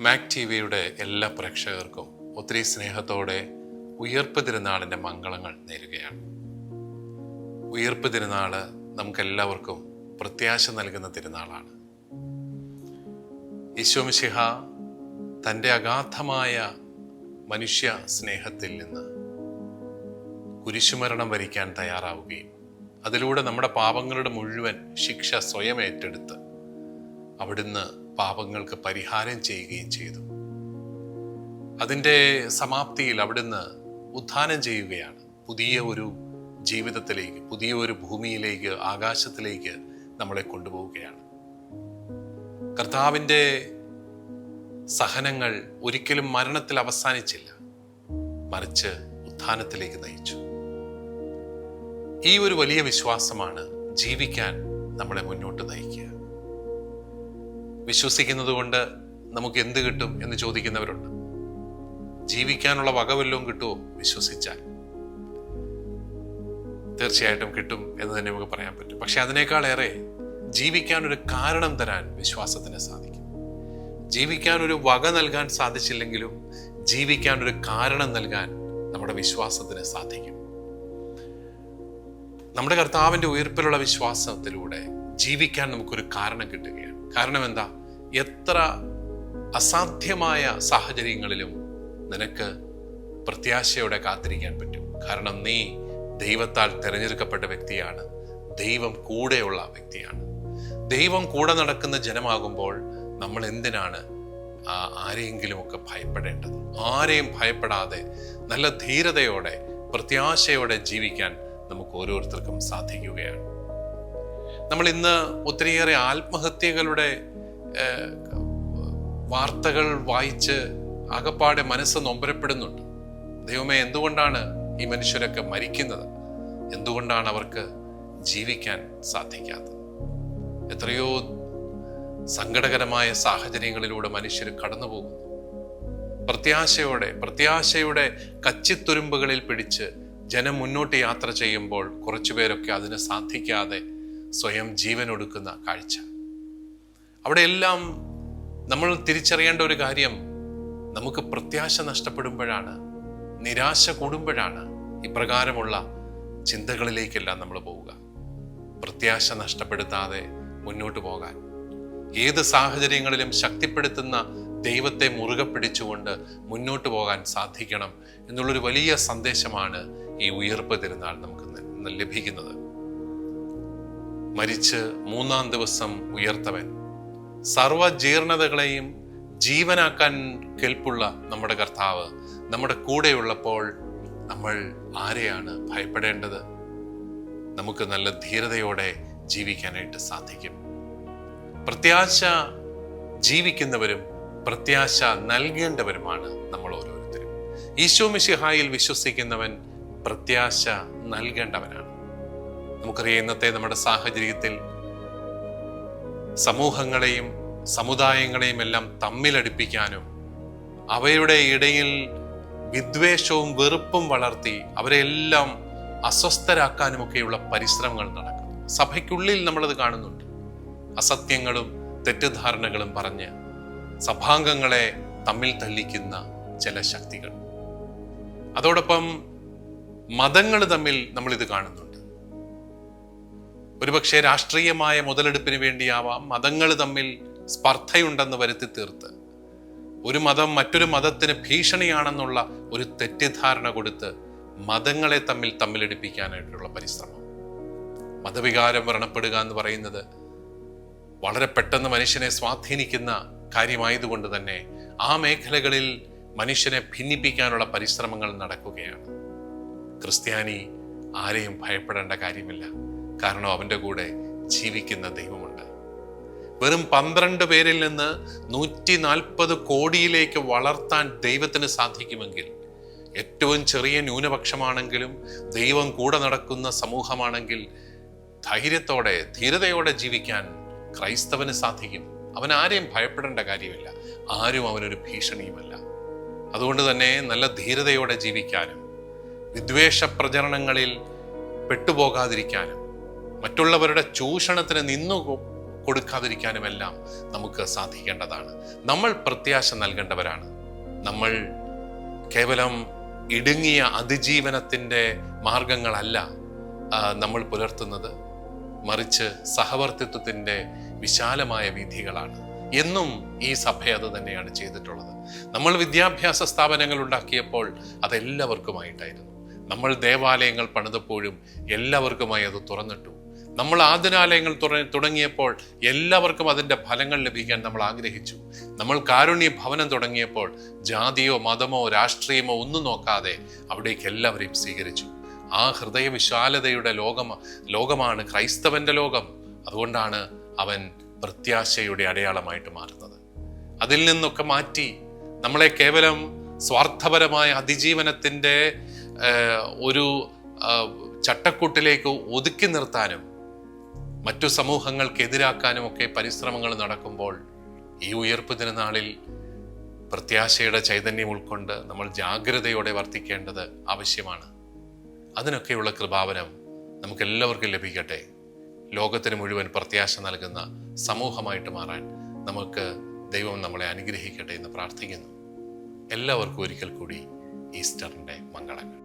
Mac T വിയുടെ എല്ലാ പ്രേക്ഷകർക്കും ഒത്തിരി സ്നേഹത്തോടെ ഉയർപ്പ് തിരുനാളിന്റെ മംഗളങ്ങൾ നേരുകയാണ്. ഉയർപ്പ് തിരുനാൾ നമുക്കെല്ലാവർക്കും പ്രത്യാശ നൽകുന്ന തിരുനാളാണ്. ഈശോമിശിഹ തന്റെ അഗാധമായ മനുഷ്യ സ്നേഹത്തിൽ നിന്ന് കുരിശുമരണം വരിക്കാൻ തയ്യാറാവുകയും അതിലൂടെ നമ്മുടെ പാപങ്ങളുടെ മുഴുവൻ ശിക്ഷ സ്വയം ഏറ്റെടുത്ത് അവിടുന്ന് പാപങ്ങൾക്ക് പരിഹാരം ചെയ്യുകയും ചെയ്തു. അതിന്റെ സമാപ്തിയിൽ അവിടുന്ന് ഉത്ഥാനം ചെയ്യുകയാണ്. പുതിയ ഒരു ജീവിതത്തിലേക്ക് പുതിയ ഒരു ഭൂമിയിലേക്ക് ആകാശത്തിലേക്ക് നമ്മളെ കൊണ്ടുപോവുകയാണ്. കർത്താവിന്റെ സഹനങ്ങൾ ഒരിക്കലും മരണത്തിൽ അവസാനിച്ചില്ല. മറിച്ച് ഉത്ഥാനത്തിലേക്ക് നയിച്ചു. ഈ ഒരു വലിയ വിശ്വാസമാണ് ജീവിക്കാൻ നമ്മളെ മുന്നോട്ട് നയിക്കുക. വിശ്വസിക്കുന്നത് കൊണ്ട് നമുക്ക് എന്ത് കിട്ടും എന്ന് ചോദിക്കുന്നവരുണ്ട്. ജീവിക്കാനുള്ള വകവല്ലവും കിട്ടുമോ വിശ്വസിച്ചാൽ. തീർച്ചയായിട്ടും കിട്ടും എന്ന് തന്നെ നമുക്ക് പറയാൻ പറ്റും. പക്ഷെ അതിനേക്കാളേറെ ജീവിക്കാൻ ഒരു കാരണം തരാൻ വിശ്വാസത്തിന് സാധിക്കും. ജീവിക്കാൻ ഒരു വക നൽകാൻ സാധിച്ചില്ലെങ്കിലും ജീവിക്കാൻ ഒരു കാരണം നൽകാൻ നമ്മുടെ വിശ്വാസത്തിന് സാധിക്കും. നമ്മുടെ കർത്താവിന്റെ ഉയർപ്പിലുള്ള വിശ്വാസത്തിലൂടെ ജീവിക്കാൻ നമുക്കൊരു കാരണം കിട്ടുകയാണ്. കാരണം എന്താ എത്ര അസാധ്യമായ സാഹചര്യങ്ങളിലും നിനക്ക് പ്രത്യാശയോടെ കാത്തിരിക്കാൻ പറ്റും. കാരണം നീ ദൈവത്താൽ തിരഞ്ഞെടുക്കപ്പെട്ട വ്യക്തിയാണ്. ദൈവം കൂടെയുള്ള വ്യക്തിയാണ്. ദൈവം കൂടെ നടക്കുന്ന ജനമാകുമ്പോൾ നമ്മൾ എന്തിനാണ് ആരെയെങ്കിലുമൊക്കെ ഭയപ്പെടേണ്ടത്? ആരെയും ഭയപ്പെടാതെ നല്ല ധീരതയോടെ പ്രത്യാശയോടെ ജീവിക്കാൻ നമുക്ക് ഓരോരുത്തർക്കും സാധിക്കുകയാണ്. നമ്മൾ ഇന്ന് ഒത്തിരിയേറെ ആത്മഹത്യകളുടെ വാർത്തകൾ വായിച്ച് അകപ്പാടെ മനസ്സ് നൊമ്പരപ്പെടുന്നുണ്ട്. ദൈവമേ എന്തുകൊണ്ടാണ് ഈ മനുഷ്യരൊക്കെ മരിക്കുന്നത്? എന്തുകൊണ്ടാണ് അവർക്ക് ജീവിക്കാൻ സാധിക്കാത്തത്? എത്രയോ സങ്കടകരമായ സാഹചര്യങ്ങളിലൂടെ മനുഷ്യർ കടന്നു പോകുന്നു പ്രത്യാശയോടെ പ്രത്യാശയുടെ കച്ചിത്തുരുമ്പുകളിൽ പിടിച്ച് ജനം മുന്നോട്ട് യാത്ര ചെയ്യുമ്പോൾ കുറച്ചുപേരൊക്കെ അതിന് സാധിക്കാതെ സ്വയം ജീവൻ ഒടുക്കുന്ന കാഴ്ച. അവിടെയെല്ലാം നമ്മൾ തിരിച്ചറിയേണ്ട ഒരു കാര്യം നമുക്ക് പ്രത്യാശ നഷ്ടപ്പെടുമ്പോഴാണ് നിരാശ കൂടുമ്പോഴാണ് ഇപ്രകാരമുള്ള ചിന്തകളിലേക്കെല്ലാം നമ്മൾ പോവുക. പ്രത്യാശ നഷ്ടപ്പെടുത്താതെ മുന്നോട്ട് പോകാൻ. ഏത് സാഹചര്യങ്ങളിലും ശക്തിപ്പെടുത്തുന്ന ദൈവത്തെ മുറുകെ പിടിച്ചുകൊണ്ട് മുന്നോട്ട് പോകാൻ സാധിക്കണം എന്നുള്ളൊരു വലിയ സന്ദേശമാണ് ഈ ഉയർപ്പ് തിരുനാൾ നമുക്ക് ലഭിക്കുന്നത്. മരിച്ച് മൂന്നാം ദിവസം ഉയർത്തവൻ. സർവജീർണതകളെയും ജീവനാക്കാൻ കെൽപ്പുള്ള നമ്മുടെ കർത്താവ് നമ്മുടെ കൂടെയുള്ളപ്പോൾ നമ്മൾ ആരെയാണ് ഭയപ്പെടേണ്ടത്? നമുക്ക് നല്ല ധീരതയോടെ ജീവിക്കാനായിട്ട് സാധിക്കും. പ്രത്യാശ ജീവിക്കുന്നവരും പ്രത്യാശ നൽകേണ്ടവരുമാണ് നമ്മൾ ഓരോരുത്തരും. ഈശോ മിശിഹായിൽ വിശ്വസിക്കുന്നവൻ പ്രത്യാശ നൽകേണ്ടവനാണ്. നമുക്കറിയാം ഇന്നത്തെ നമ്മുടെ സാഹചര്യത്തിൽ സമൂഹങ്ങളെയും സമുദായങ്ങളെയും എല്ലാം തമ്മിലടിപ്പിക്കാനും അവയുടെ ഇടയിൽ വിദ്വേഷവും വെറുപ്പും വളർത്തി അവരെ എല്ലാം അസ്വസ്ഥരാക്കാനുമൊക്കെയുള്ള പരിശ്രമങ്ങൾ നടക്കുന്നു. സഭയ്ക്കുള്ളിൽ നമ്മളത് കാണുന്നുണ്ട്. അസത്യങ്ങളും തെറ്റിദ്ധാരണകളും പറഞ്ഞ് സഭാംഗങ്ങളെ തമ്മിൽ തല്ലിക്കുന്ന ചില ശക്തികൾ. അതോടൊപ്പം മതങ്ങൾ തമ്മിൽ നമ്മളിത് ഇത് കാണുന്നുണ്ട് ഒരുപക്ഷെ രാഷ്ട്രീയമായ മുതലെടുപ്പിന് വേണ്ടിയാവാം മതങ്ങൾ തമ്മിൽ സ്പർദ്ധയുണ്ടെന്ന് വരുത്തി തീർത്ത്. ഒരു മതം മറ്റൊരു മതത്തിന് ഭീഷണിയാണെന്നുള്ള ഒരു തെറ്റിദ്ധാരണ കൊടുത്ത് മതങ്ങളെ തമ്മിൽ തമ്മിലടിപ്പിക്കാനായിട്ടുള്ള പരിശ്രമം. മതവികാരം വ്രണപ്പെടുക എന്ന് പറയുന്നത് വളരെ പെട്ടെന്ന് മനുഷ്യനെ സ്വാധീനിക്കുന്ന കാര്യമായതുകൊണ്ട് തന്നെ ആ മേഖലകളിൽ മനുഷ്യനെ ഭിന്നിപ്പിക്കാനുള്ള പരിശ്രമങ്ങൾ നടക്കുകയാണ്. ക്രിസ്ത്യാനി ആരെയും ഭയപ്പെടേണ്ട കാര്യമില്ല. കാരണം അവന്റെ കൂടെ ജീവിക്കുന്ന ദൈവമുണ്ട്. വെറും പന്ത്രണ്ട് പേരിൽ നിന്ന് നൂറ്റി നാൽപ്പത് കോടിയിലേക്ക് വളർത്താൻ ദൈവത്തിന് സാധിക്കുമെങ്കിൽ ഏറ്റവും ചെറിയ ന്യൂനപക്ഷമാണെങ്കിലും ദൈവം കൂടെ നടക്കുന്ന സമൂഹമാണെങ്കിൽ ധൈര്യത്തോടെ ധീരതയോടെ ജീവിക്കാൻ ക്രൈസ്തവന് സാധിക്കും. അവൻ ആരെയും ഭയപ്പെടേണ്ട കാര്യമില്ല. ആരും അവനൊരു ഭീഷണിയുമല്ല. അതുകൊണ്ട് തന്നെ നല്ല ധീരതയോടെ ജീവിക്കാനും വിദ്വേഷ പ്രചരണങ്ങളിൽ പെട്ടുപോകാതിരിക്കാനും മറ്റുള്ളവരുടെ ചൂഷണത്തിന് നിന്നു കൊടുക്കാതിരിക്കാനുമെല്ലാം നമുക്ക് സാധിക്കേണ്ടതാണ്. നമ്മൾ പ്രത്യാശ നൽകേണ്ടവരാണ്. നമ്മൾ കേവലം ഇടുങ്ങിയ അതിജീവനത്തിന്റെ മാർഗങ്ങളല്ല നമ്മൾ പുലർത്തുന്നത്. മറിച്ച് സഹവർത്തിത്വത്തിന്റെ വിശാലമായ വിധികളാണ്. എന്നും ഈ സഭ അത് തന്നെയാണ് ചെയ്തിട്ടുള്ളത്. നമ്മൾ വിദ്യാഭ്യാസ സ്ഥാപനങ്ങൾ ഉണ്ടാക്കിയപ്പോൾ അതെല്ലാവർക്കുമായിട്ടായിരുന്നു. നമ്മൾ ദേവാലയങ്ങൾ പണിതപ്പോഴും എല്ലാവർക്കുമായി അത് തുറന്നിട്ടു. നമ്മൾ ആതുരാലയങ്ങൾ തുറ- തുടങ്ങിയപ്പോൾ എല്ലാവർക്കും അതിന്റെ ഫലങ്ങൾ ലഭിക്കാൻ നമ്മൾ ആഗ്രഹിച്ചു. നമ്മൾ കാരുണ്യ ഭവനം തുടങ്ങിയപ്പോൾ ജാതിയോ മതമോ രാഷ്ട്രീയമോ ഒന്നും നോക്കാതെ അവിടേക്ക് എല്ലാവരെയും സ്വീകരിച്ചു. ആ ഹൃദയവിശാലതയുടെ ലോകം ലോകമാണ് ക്രൈസ്തവന്റെ ലോകം. അതുകൊണ്ടാണ് അവൻ പ്രത്യാശയുടെ അടയാളമായിട്ട് മാറുന്നത്. അതിൽ നിന്നൊക്കെ മാറ്റി നമ്മളെ കേവലം സ്വാർത്ഥപരമായ അതിജീവനത്തിന്റെ ഒരു ചട്ടക്കൂട്ടിലേക്ക് ഒതുക്കി നിർത്താനും മറ്റു സമൂഹങ്ങൾക്കെതിരാക്കാനും ഒക്കെ പരിശ്രമങ്ങൾ നടക്കുമ്പോൾ ഈ ഉയർപ്പ് ദിനനാളിൽ പ്രത്യാശയുടെ ചൈതന്യം ഉൾക്കൊണ്ട് നമ്മൾ ജാഗ്രതയോടെ വർത്തിക്കേണ്ടത് ആവശ്യമാണ്. അതിനൊക്കെയുള്ള കൃപാവനം നമുക്കെല്ലാവർക്കും ലഭിക്കട്ടെ. ലോകത്തിന് മുഴുവൻ പ്രത്യാശ നൽകുന്ന സമൂഹമായിട്ട് മാറാൻ നമുക്ക് ദൈവം നമ്മളെ അനുഗ്രഹിക്കട്ടെ എന്ന് പ്രാർത്ഥിക്കുന്നു. എല്ലാവർക്കും ഒരിക്കൽ കൂടി ഈസ്റ്ററിന്റെ മംഗളങ്ങൾ.